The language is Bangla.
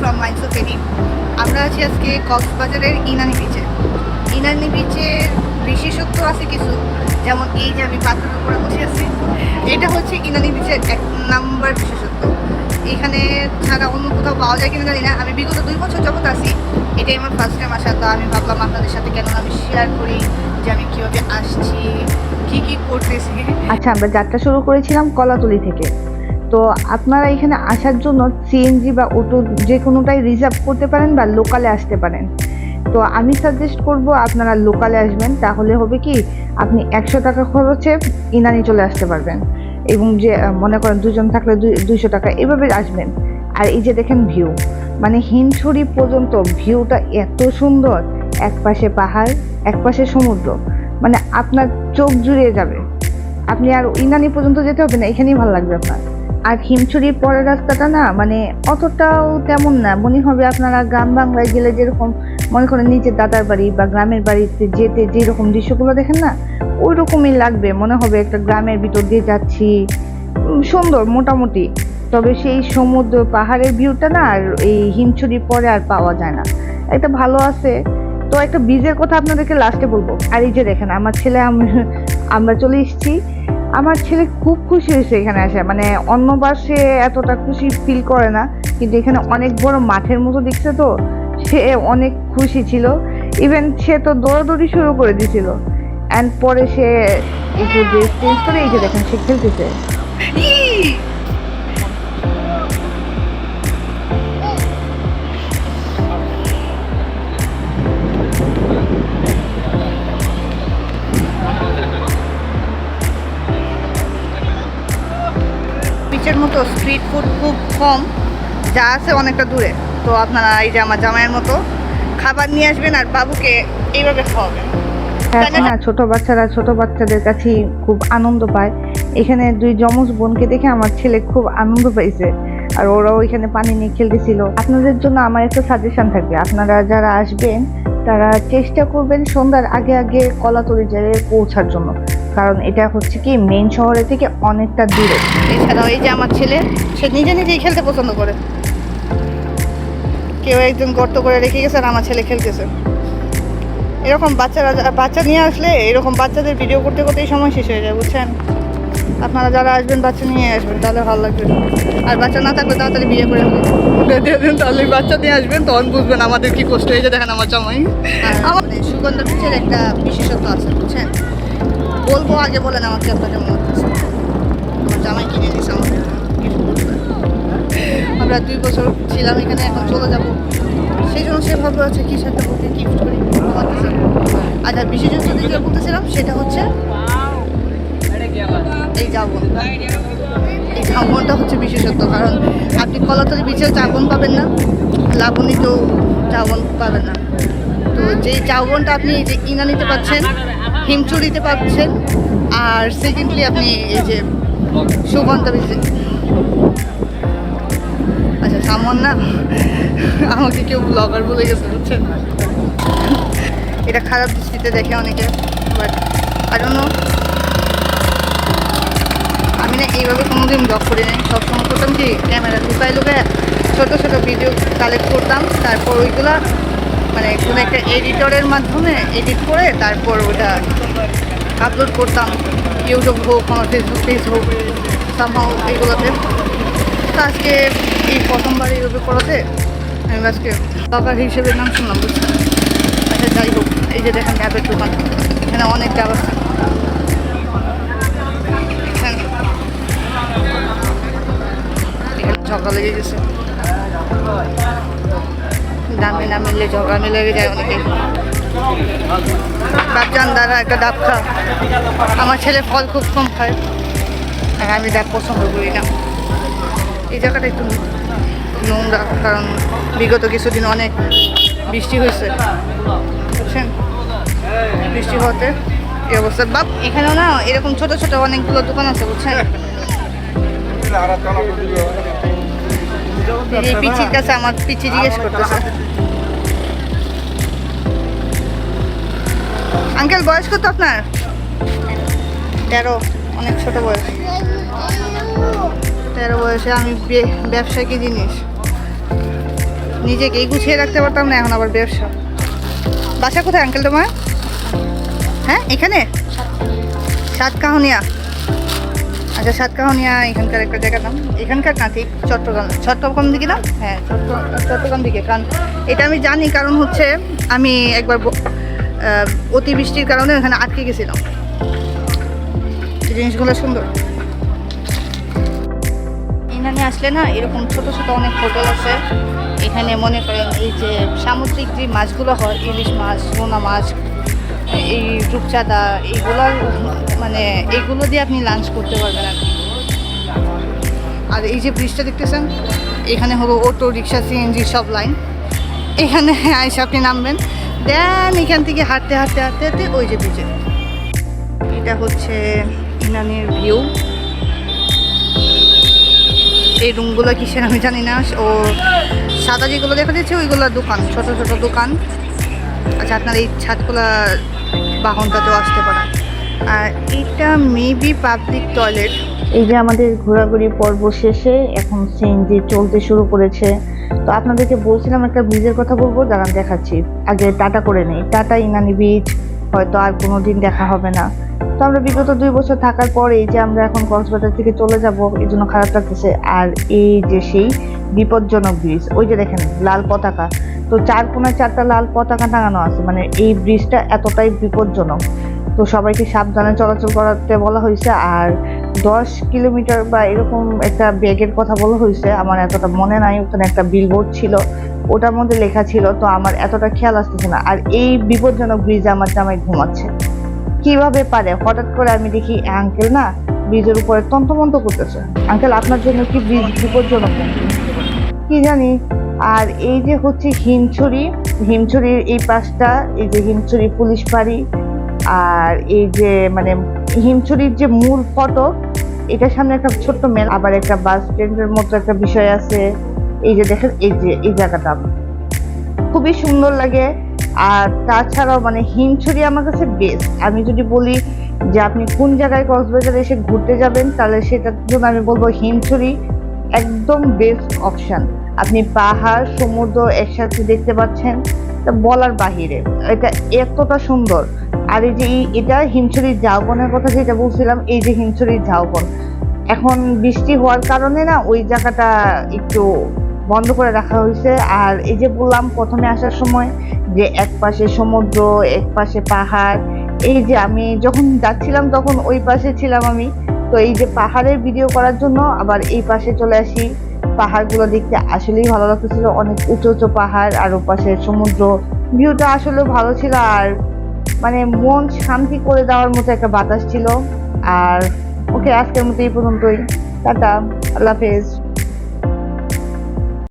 ফ্রম মাইন্স অফ আমরা আছি আজকে কক্সবাজারের ইনানি বিচে ইনানি বিচের বিশেষত্ব আছে কিছু, যেমন এই যে আমি পাথরের উপরে বসে আছি, এটা হচ্ছে ইনানি বিচের এক নাম্বার বিশেষত্ব। এখানে ছাড়া অন্য কোথাও পাওয়া যায় কিনা জানি না। আমি বিগত দুই বছর যখন আসি এটাই আমার ফার্স্ট টাইম আসা তো আমি ভাবলাম আপনাদের সাথে কেন আমি শেয়ার করি, যে আমি কীভাবে আসছি, কী কী করতেছি। আচ্ছা আমরা যাত্রা শুরু করেছিলাম কলাতলি থেকে। তো আপনারা এখানে আসার জন্য সিএনজি বা অটো যে কোনোটাই রিজার্ভ করতে পারেন বা লোকালে আসতে পারেন। তো আমি সাজেস্ট করব আপনারা লোকালে আসবেন, তাহলে হবে কি আপনি একশো টাকা খরচে ইনানি চলে আসতে পারবেন। এবং যে মনে করেন দুজন থাকলে দুইশো টাকা, এভাবে আসবেন। আর এই যে দেখেন ভিউ মানে হিমছড়ি পর্যন্ত ভিউটা এত সুন্দর, এক পাশে পাহাড়, এক পাশে সমুদ্র মানে আপনার চোখ জুড়িয়ে যাবে। আপনি আর ইনানি পর্যন্ত যেতে হবে না, এখানেই ভালো লাগবে আপনার। আর হিমছড়ির পরের রাস্তাটা না মানে অতটাও তেমন না। মনে হবে আপনারা গ্রাম বাংলায় গেলে যেরকম মনে করেন নিজের দাদার বাড়ি বা গ্রামের বাড়িতে যেতে যেরকম দৃশ্যগুলো দেখেন না ওই রকমই লাগবে। মনে হবে একটা গ্রামের ভিতর দিয়ে যাচ্ছি। সুন্দর, মোটামুটি। তবে সেই সমুদ্র পাহাড়ের ভিউটা না, আর এই হিমছড়ির পরে আর পাওয়া যায় না। একটা ভালো আছে। তো একটা বীজের কথা আপনাদেরকে লাস্টে বলব। আর এই যে দেখেন, আমার ছেলে, আম- আমরা চলে এসেছি। আমার ছেলে খুব খুশি হয়েছে এখানে আসে মানে অন্যবার সে এতটা খুশি ফিল করে না, কিন্তু এখানে অনেক বড় মাঠের মতো দেখছে তো, সে অনেক খুশি ছিল। ইভেন সে তো দৌড়াদৌড়ি শুরু করে দিছিল অ্যান্ড পরে সে একটু ড্রেস চেঞ্জ করে এই যে দেখেন সে খেলতেছে। স্ট্রিট ফুড খুব কম যা আছে অনেকটা দূরে। তো আপনারা এই যে আমার জামাইয়ের মতো খাবার নিয়ে আসবেন আর বাবুকে এইভাবে খাওয়াবেন। না ছোট বাচ্চারা ছোট বাচ্চাদের কাছেই খুব আনন্দ পায়। এখানে দুই যমজ বোনকে দেখে আমার ছেলে খুব আনন্দ পাইছে। আর ওরাও এখানে পানি নিয়ে খেলতেছিল। আপনাদের জন্য আমার একটা সাজেশন থাকবে। আপনারা যারা আসবেন তারা চেষ্টা করবেন সন্ধ্যার আগে আগে কলাতলি জায়গায় পৌঁছার জন্য। কারণ এটা হচ্ছে কি মেন শহরের থেকে অনেকটা দূরে। এছাড়াও এই যে আমার ছেলে সে নিজে নিজেই খেলতে পছন্দ করে। কেউ একজন গর্ত করে রেখে গেছে আর আমার ছেলে খেলতেছে। এরকম বাচ্চারা বাচ্চা নিয়ে আসলে এরকম বাচ্চাদের ভিডিও করতে করতেই সময় শেষ হয়ে যায় বুঝছেন? আপনারা যারা আসবেন বাচ্চা নিয়ে আসবেন তাহলে ভালো লাগবে। আর বাচ্চা না থাকলে তাড়াতাড়ি বিয়ে করে ফেলবেন তাহলে বাচ্চা নিয়ে আসবেন তখন বুঝবেন আমাদের কি কষ্ট। হয়েছে দেখেন আমার জামাই। আমার সুগন্ধ পিঠের একটা বিশেষত্ব আছে বুঝছেন? বলব আগে বলেন আমাকে আপনাদের মনে হচ্ছে। জামাই কিনে দিয়েছে আমাদের আমরা দুই বছর ছিলাম এখানে, এখন চলে যাব। সেই জন্য সে ভাবলো আছে কি সাথে ওকে গিফট করি। আর যার বিশেষত্ব যেটা বলতেছিলাম, সেটা হচ্ছে এই জাবন এই জাবনটা হচ্ছে বিশেষত্ব কারণ আপনি কলাতলি বিচেও জাবন পাবেন না। লাবণীতেও জাবন পাবেন না। তো যেই জাবনটা আপনি যে এই যে ইনানিতে পাচ্ছেন হিমচুরিতে পাচ্ছেন, আর সেকেন্ডলি আপনি এই যে সুগন্ধা আচ্ছা সামন না? আমাকে কেউ ব্লগার বলে গেছে, বুঝছেন? এটা খারাপ দৃষ্টিতে দেখে অনেকে বাট নো আমি না এইভাবে কোনোদিন ব্লগ করি নাই। সবসময় করতাম কি ক্যামেরা লুকায় লুকায় ছোটো ছোটো ভিডিও কালেক্ট করতাম, তারপর ওইগুলা মানে কোনো একটা এডিটরের মাধ্যমে এডিট করে তারপর ওটা আপলোড করতাম ইউটিউব হোক, আমার ফেসবুক পেজ হোক সামহাও এইগুলোতে তো আজকে এই প্রথমবার এইভাবে করাতে আমি আজকে ব্লগার হিসেবে নাম শুনলাম, বুঝছেন? আচ্ছা যাই হোক, এই যে দেখেন ডাবের দোকান, এখানে অনেক ডাব আছে। এখানে ঝগড়া লেগে গেছে। দামে না মিললে ঝগড়া মিলে লেগে যায় অনেকে। বাপজান দ্বারা একটা ডাব খা আমার ছেলে ফল খুব কম খায়। আর আমি ডাব পছন্দ করি না। এই জায়গাটা একটু নোংরা কারণ বিগত কিছুদিন অনেক বৃষ্টি হয়েছে। বুঝছেন? বৃষ্টি হতে এই অবস্থা। বাপ এখানেও না এরকম ছোট ছোট অনেকগুলো দোকান আছে বুঝছেন? পিচির কাছে আমার পিচি জিজ্ঞেস করতেছে। আঙ্কেল, বয়স কত আপনার? তেরো, অনেক ছোট বয়স। তেরো বয়সে আমি ব্যবসা কি জিনিস? নিজেকে গুছিয়ে রাখতে পারতাম না, এখন আবার ব্যবসা। বাসা কোথায়, আঙ্কেল, তোমার? হ্যাঁ এখানে? সাতকাহনিয়া। আচ্ছা সাতকাহনিয়া, এখানকার একটা জায়গার নাম। এখানকার না ঠিক চট্টগ্রাম। চট্টগ্রাম দিকে না? হ্যাঁ চট্টগ্রাম দিকে। কারণ এটা আমি জানি, কারণ হচ্ছে আমি একবার অতিবৃষ্টির কারণে ওখানে আটকে গেছিলাম। জিনিসগুলো সুন্দর। এখানে আসলে না, এরকম ছোট ছোট অনেক হোটেল আছে। এখানে মনে করেন এই যে সামুদ্রিক যে মাছগুলো হয়, ইলিশ মাছ, সোনা মাছ, এই রূপচাঁদা, এইগুলো মানে এইগুলো দিয়ে আপনি লাঞ্চ করতে পারবেন আর আর এই যে ব্রিজটা দেখতেছেন, এখানে হলো অটো, রিক্সা সিএনজি সব লাইন এখানে আইসে আপনি নামবেন। দেন এখান থেকে হাঁটতে হাঁটতে হাঁটতে হাঁটতে ওই যে ব্রিজে এটা হচ্ছে ইনানির ভিউ এই রুমগুলো কিসের আমি জানি না। ও সাদা যেগুলো দেখা যাচ্ছে, ওইগুলো দোকান, ছোট ছোট দোকান। আচ্ছা আপনার এই ছাদগুলা বাহনটাতেও আসতে পারেন আর এটা মেবি পাবলিক টয়লেট এই যে আমাদের ঘোরাঘুরি পর্ব শেষে এখন সিএনজি চলতে শুরু করেছে। তো আপনাদেরকে বলছিলাম একটা ব্রিজের কথা বলব, দাঁড়ান দেখাচ্ছি। আগে টাটা করে নেই। টাটা, ইনানি ব্রিজ হয়তো আর কোনো দিন দেখা হবে না। তো আমরা বিগত দুই বছর থাকার পরে যে আমরা এখন কক্সবাজার থেকে চলে যাব, এই জন্য খারাপ লাগতেছে। আর এই যে সেই বিপজ্জনক ব্রিজ ওই যে দেখেন, লাল পতাকা। তো চার কোনায় চারটা লাল পতাকা টাঙানো আছে মানে এই ব্রিজটা এতটাই বিপজ্জনক। তো সবাইকে সাবধানে চলাচল করাতে বলা হয়েছে, আর দশ কিলোমিটার বা এরকম একটা ব্যাগের কথা বলা হয়েছে, আমার এতটা মনে নাই, ওখানে একটা বিলবোর্ড ছিল, ওটার মধ্যে লেখা ছিল, তো আমার এতটা খেয়াল আসতেছে না। আর এই বিপজ্জনক ব্রিজে আমার জামাই ঘুমাচ্ছে। কীভাবে পারে? হঠাৎ করে আমি দেখি আঙ্কেল না ব্রিজের উপরে তন্তমন্ত করতেছে। আঙ্কেল আপনার জন্য কি ব্রিজ বিপজ্জনক নাকি? কি জানি? আর এই যে হচ্ছে হিমছড়ি, হিমছড়ির এই পাশটা, এই যে হিমছড়ি পুলিশ বাড়ি আর এই যে মানে হিমছড়ির যে মূল ফটক এটার সামনে একটা ছোট্ট মেল, আবার একটা বাস স্ট্যান্ডের মতো একটা বিষয় আছে। এই যে দেখেন, এই যে, এই জায়গাটা। খুবই সুন্দর লাগে। আর তাছাড়াও মানে হিমছড়ি আমার কাছে বেস্ট আমি যদি বলি যে আপনি কোন জায়গায় কক্সবাজারে এসে ঘুরতে যাবেন, তাহলে সেটার জন্য আমি বলব হিমছড়ি একদম বেস্ট অপশন আপনি পাহাড়, সমুদ্র একসাথে দেখতে পাচ্ছেন বলার বাহিরে। এটা এতটা সুন্দর। আর এই যে এটা হিমছড়ির ঝাউবনের কথা যেটা বলছিলাম, এই যে হিমছড়ির ঝাউবন। এখন বৃষ্টি হওয়ার কারণে না ওই জায়গাটা একটু বন্ধ করে রাখা হয়েছে। আর এই যে বললাম প্রথমে আসার সময় যে এক পাশে সমুদ্র, এক পাশে পাহাড়, এই যে আমি যখন যাচ্ছিলাম তখন ওই পাশে ছিলাম আমি। তো এই যে পাহাড়ের ভিডিও করার জন্য আবার এই পাশে চলে আসি। পাহাড়গুলো দেখতে আসলেই ভালো লাগতেছিল। অনেক উঁচু উঁচু পাহাড় আর ওপাশে সমুদ্র। ভিউটা আসলে ভালো ছিল আর মানে মন শান্তি করে দেওয়ার মতো একটা বাতাস ছিল। আর ওকে আজকের মতো এই পর্যন্তই। টাটা, আল্লাহ হাফেজ।